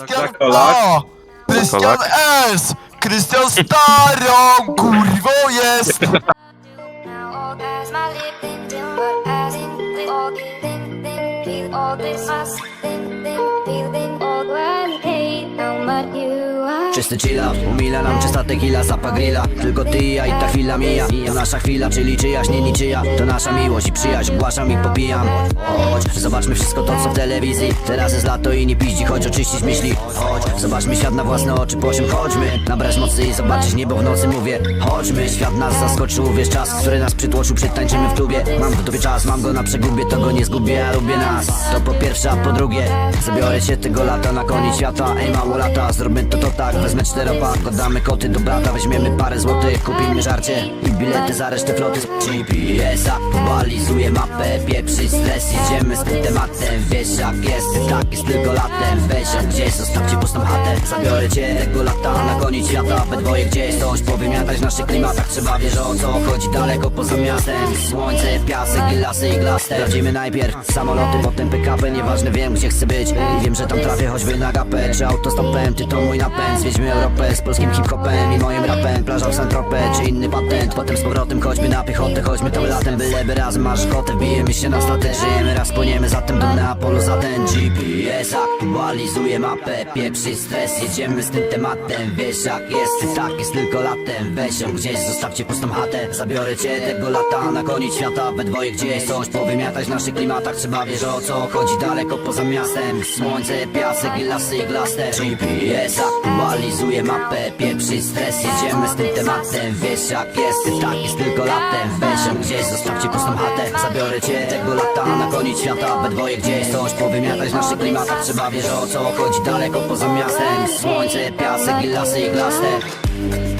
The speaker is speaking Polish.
Christian... O, Christian ah, S! Christian Starion, kurwo jest! All this must been, been, been, all how you Czysty chilla, umila nam czysta tequila, zapach grilla. Tylko ty i ja i ta chwila mija. To nasza chwila, czyli czyjaś, nie niczyja. To nasza miłość i przyjaźń, ogłaszam i popijam. Chodź, zobaczmy wszystko to co w telewizji. Teraz jest lato i nie piździ, chodź oczyścić myśli. Chodź, zobaczmy świat na własne oczy, posiom Chodźmy, nabrać mocy i zobaczyć niebo w nocy Mówię, chodźmy, świat nas zaskoczył Wiesz czas, który nas przytłoczył, przytańczymy w klubie. Mam w dupie czas, mam go na przegubie To go nie zgubię, ja lubię nas. To po pierwsze, a po drugie Zabiorę się tego lata na koniec świata. Ej mało lata, zróbmy to to tak Wezmę czteropak, oddamy koty do brata Weźmiemy parę złotych, kupimy żarcie I bilety za resztę floty. Z GPS Aktualizuję mapę, pieprzy stres Jedziemy z tym tematem, wiesz jak jest Tak jest tylko latem, weź ją gdzieś Zostawcie pustą chatę, zabiorę cię tego lata Na koniec świata, we dwoje gdzieś Coś powymiatać w naszych klimatach Trzeba wiesz o co chodzi daleko poza miastem. Słońce, piasek i lasy i glaste Sprawdzimy najpierw samoloty, potem PKP Nieważne wiem gdzie chcę być. I wiem, że tam trafię choćby na gapę Czy autostopem, ty to mój napęd Zwiedźmy Europę z polskim hip-hopem I moim rapem, plaża w Saint-Tropez Czy inny patent, potem z powrotem Chodźmy na piechotę, chodźmy tam latem Byleby razem masz ochotę, wbijemy się na statek Żyjemy raz, płyniemy zatem do Neapolu. Za ten GPS aktualizuje mapę. Pieprzy stres, jedziemy z tym tematem. Wiesz jak jest, tak jest tylko latem. Weź ją gdzieś, zostawcie pustą chatę. Zabiorę cię tego lata na koniec świata We dwoje gdzieś. Coś powymiatać w naszych klimatach Trzeba wiesz o co chodzi daleko poza miastem. Słońce, piasek i lasy glaste GPS aktualizuje mapę Pieprzy stres, jedziemy z tym tematem. Wiesz jak jest, tak jest tylko latem. Weź ją gdzieś, zostawcie pustą chatę. Zabiorę cię tego lata na koniec świata. We dwoje gdzieś coś powymiatać w naszych klimatach Trzeba wiesz o co chodzi daleko poza miastem. Słońce, piasek i lasy i